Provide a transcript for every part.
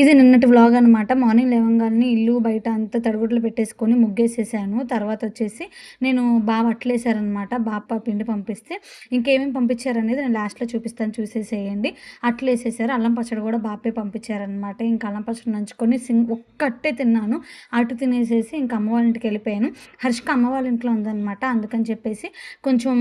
ఇది నిన్నటి వ్లాగ్ అనమాట మార్నింగ్ లేవంగానే ఇల్లు బయట అంతా తడిగుడ్లు పెట్టేసుకొని ముగ్గేసేసాను. తర్వాత వచ్చేసి నేను బాగా అట్లేసారనమాట బాప పిండి పంపిస్తే ఇంకేమేమి పంపించారనేది నేను లాస్ట్లో చూపిస్తాను. చూసేసేయండి. అట్లేసేసారు. అల్లం పచ్చడి కూడా బాపే పంపించారనమాట ఇంకా అల్లం పచ్చడి నంచుకొని సింగ్ ఒక్కటే తిన్నాను. అటు తినేసేసి ఇంకా అమ్మ వాళ్ళ ఇంటికి వెళ్ళిపోయాను. హర్షిక అమ్మ వాళ్ళ ఇంట్లో ఉందనమాట అందుకని చెప్పేసి కొంచెం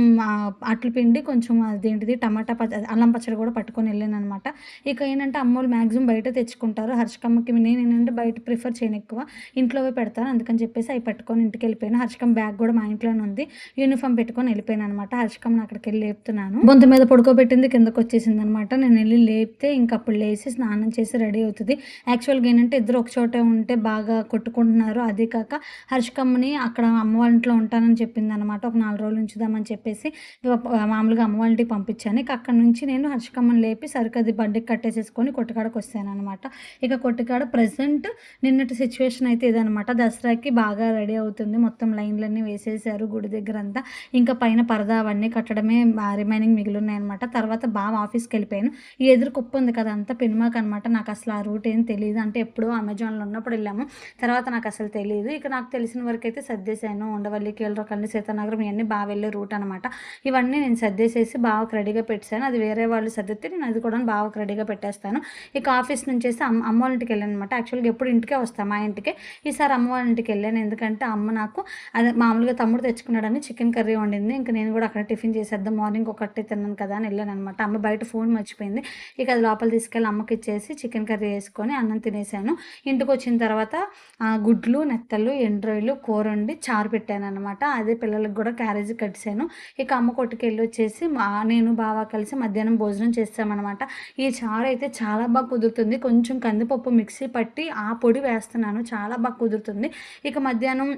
అట్ల పిండి కొంచెం అదేంటిది టమాటా పచ్చ అల్లం పచ్చడి కూడా పట్టుకొని వెళ్ళాను అనమాట ఇక ఏంటంటే అమ్మ వాళ్ళు మ్యాక్సిమం బయట తెచ్చుకుంటారు. హర్షకమ్మకి నేను ఏంటంటే బయట ప్రిఫర్ చేయను ఎక్కువ. ఇంట్లోవే పెడతాను. అందుకని చెప్పేసి అవి పట్టుకొని ఇంటికి వెళ్ళిపోయాను. హర్షకమ్మ బ్యాగ్ కూడా మా ఇంట్లోనే ఉంది. యూనిఫామ్ పెట్టుకొని వెళ్ళిపోయాను అనమాట హర్షకమ్మని అక్కడికి వెళ్ళి లేపుతున్నాను. బొంత మీద పడుకోబెట్టింది. కిందకు వచ్చేసింది అనమాట నేను వెళ్ళి లేపితే ఇంకప్పుడు లేచి స్నానం చేసి రెడీ అవుతుంది. యాక్చువల్గా ఏంటంటే ఇద్దరు ఒక చోటే ఉంటే బాగా కొట్టుకుంటున్నారు. అదే కాక హర్షకమ్మని అక్కడ అమ్మ వాళ్ళ ఇంట్లో ఉంటానని చెప్పింది అనమాట ఒక నాలుగు రోజులు ఉంచుదామని చెప్పేసి మామూలుగా అమ్మ వాళ్ళకి పంపించాను. ఇక అక్కడ నుంచి నేను హర్షకమ్మని లేపి సరికది బండికి కట్టేసేసుకొని కొట్టుకాడకు వస్తాను అనమాట ఇక కొట్టుకాడ ప్రజెంట్ నిన్నటి సిచ్యువేషన్ అయితే ఇదనమాట దసరాకి బాగా రెడీ అవుతుంది. మొత్తం లైన్లన్నీ వేసేసారు గుడి దగ్గర అంతా ఇంకా పైన పరదా అవన్నీ కట్టడమే రిమైనింగ్ మిగిలి ఉన్నాయన్నమాట తర్వాత బాగా ఆఫీస్కి వెళ్ళిపోయాను. ఈ ఎదురు కుప్ప ఉంది కదా అంతా పెనుమాక అనమాట నాకు అసలు ఆ రూట్ ఏం తెలియదు అంటే ఎప్పుడో అమెజాన్లో ఉన్నప్పుడు వెళ్ళాము. తర్వాత నాకు అసలు తెలియదు ఇక నాకు తెలిసిన వరకు అయితే సర్దేశాను. ఉండవల్లి కీలరకల్ని సీతానగరం ఇవన్నీ బాగా వెళ్ళే రూట్ అనమాట ఇవన్నీ నేను సర్దేసేసి బాగా రెడీగా పెట్టాను. అది వేరే వాళ్ళు సర్దితే నేను అది కూడా బాగా రెడీగా పెట్టేస్తాను. ఇక ఆఫీస్ నుంచి అమ్మ అమ్మ వాళ్ళ ఇంటికి వెళ్ళాను అనమాట యాక్చువల్గా ఎప్పుడు ఇంటికే వస్తాను మా ఇంటికి. ఈసారి అమ్మ వాళ్ళ ఇంటికి వెళ్ళాను. ఎందుకంటే అమ్మ నాకు అదే మామూలుగా తమ్ముడు తెచ్చుకున్నాడని చికెన్ కర్రీ వండింది. ఇంకా నేను కూడా అక్కడ టిఫిన్ చేసేద్దాం మార్నింగ్ ఒకటే తిన్నాను కదా అని వెళ్ళాను అనమాట అమ్మ బయట ఫోన్ మర్చిపోయింది. ఇక అది లోపల తీసుకెళ్ళి అమ్మకి ఇచ్చేసి చికెన్ కర్రీ వేసుకొని అన్నం తినేసాను. ఇంటికి వచ్చిన తర్వాత గుడ్లు నెత్తలు ఎండ్రాయిలు కూర వండి చారు పెట్టాను అనమాట అదే పిల్లలకు కూడా క్యారేజ్ కట్టాను ఇక అమ్మ కొట్టుకెళ్ళి వచ్చేసి నేను బావ కలిసి మధ్యాహ్నం భోజనం చేస్తామన్నమాట. ఈ చారు అయితే చాలా బాగా కుదురుతుంది. కొంచెం కందిపప్పు మిక్సీ పట్టి ఆ పొడి వేస్తున్నాను. చాలా బాగా కుదురుతుంది. ఇక మధ్యాహ్నం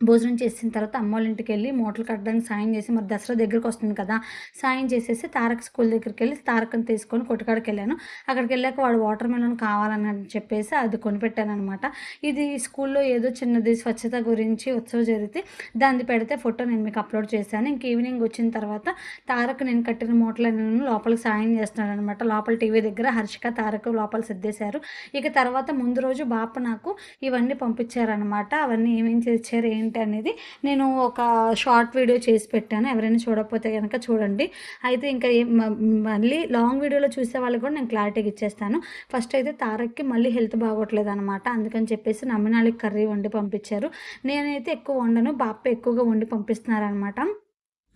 భోజనం చేసిన తర్వాత అమ్మ వాళ్ళ ఇంటికి వెళ్ళి మూటలు కట్టడానికి సాయం చేసి మరి దసరా దగ్గరికి వస్తుంది కదా సాయం చేసేసి తారక్ స్కూల్ దగ్గరికి వెళ్ళి తారక్ని తీసుకొని కొట్టుకాడికి వెళ్ళాను అక్కడికి వెళ్ళాక వాడు వాటర్ మెలన్ కావాలని చెప్పేసి అది కొనిపెట్టాను అనమాట ఇది స్కూల్లో ఏదో చిన్నది స్వచ్ఛత గురించి ఉత్సవం జరిగితే దాన్ని పెడితే ఫోటో నేను మీకు అప్లోడ్ చేశాను. ఇంక ఈవినింగ్ వచ్చిన తర్వాత తారక్ నేను కట్టిన మూటలను లోపలికి సాయం చేస్తున్నాను అనమాట లోపల టీవీ దగ్గర హర్షిక తారక్ లోపల సర్దేశారు. ఇక తర్వాత ముందు రోజు బాప నాకు ఇవన్నీ పంపించారనమాట అవన్నీ ఏమేం చేశారు ఏంటి అనేది నేను ఒక షార్ట్ వీడియో చేసి పెట్టాను. ఎవరైనా చూడకపోతే కనుక చూడండి. అయితే ఇంకా మళ్ళీ లాంగ్ వీడియోలో చూసే వాళ్ళకి కూడా నేను క్లారిటీగా ఇచ్చేస్తాను. ఫస్ట్ అయితే తారక్కి మళ్ళీ హెల్త్ బాగోట్లేదు అనమాట అందుకని చెప్పేసి నమ్మినాళ్ళకి కర్రీ వండి పంపించారు. నేనైతే ఎక్కువ వండను. బాప్ప ఎక్కువగా వండి పంపిస్తున్నారనమాట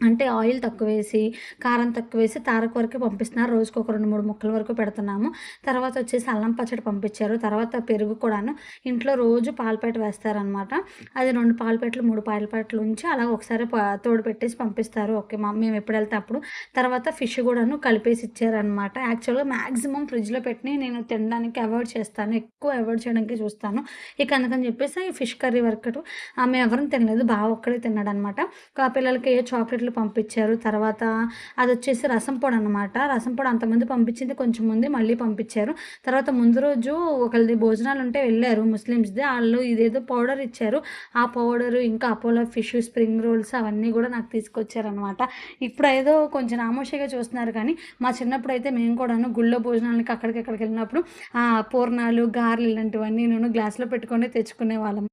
అంటే ఆయిల్ తక్కువ వేసి కారం తక్కువ వేసి తారక వరకు పంపిస్తున్నారు. రోజుకు ఒక రెండు మూడు ముక్కల వరకు పెడుతున్నాము. తర్వాత వచ్చేసి అల్లం పచ్చడి పంపించారు. తర్వాత పెరుగు కూడాను ఇంట్లో రోజు పాలపేట వేస్తారనమాట అది రెండు పాలపేటలు మూడు పాలపేటలు ఉంచి అలా ఒకసారి ప- తోడు పెట్టేసి పంపిస్తారు. ఓకే మా మేము ఎప్పుడు వెళ్తే అప్పుడు. తర్వాత ఫిష్ కూడాను కలిపేసి ఇచ్చారనమాట యాక్చువల్గా మ్యాక్సిమం ఫ్రిడ్జ్లో పెట్టి నేను తినడానికి అవాయిడ్ చేస్తాను. ఎక్కువ అవాయిడ్ చేయడానికి చూస్తాను. ఇక అందుకని చెప్పేసి ఈ ఫిష్ కర్రీ వరకు ఆమె ఎవరిని తినలేదు. బాగా ఒక్కడే తిన్నాడు అనమాట పిల్లలకి ఏ చాక్లెట్లు పంపించారు. తర్వాత అది వచ్చేసి రసం పొడి అనమాట రసం పొడి అంతమంది పంపించింది కొంచెం ముందు మళ్ళీ పంపించారు. తర్వాత ముందు రోజు ఒకరిది భోజనాలు ఉంటే వెళ్ళారు ముస్లిమ్స్ది. వాళ్ళు ఇదేదో పౌడర్ ఇచ్చారు. ఆ పౌడర్ ఇంకా అపోలో ఫిష్ స్ప్రింగ్ రోల్స్ అవన్నీ కూడా నాకు తీసుకొచ్చారనమాట ఇప్పుడు ఏదో కొంచెం ఆమోషగా చూస్తున్నారు కానీ మా చిన్నప్పుడు అయితే మేము కూడాను గుళ్ళో భోజనాలకి అక్కడికి అక్కడికి వెళ్ళినప్పుడు ఆ పూర్ణాలు గారెలు ఇలాంటివన్నీ నేను గ్లాస్లో పెట్టుకొని తెచ్చుకునే వాళ్ళం.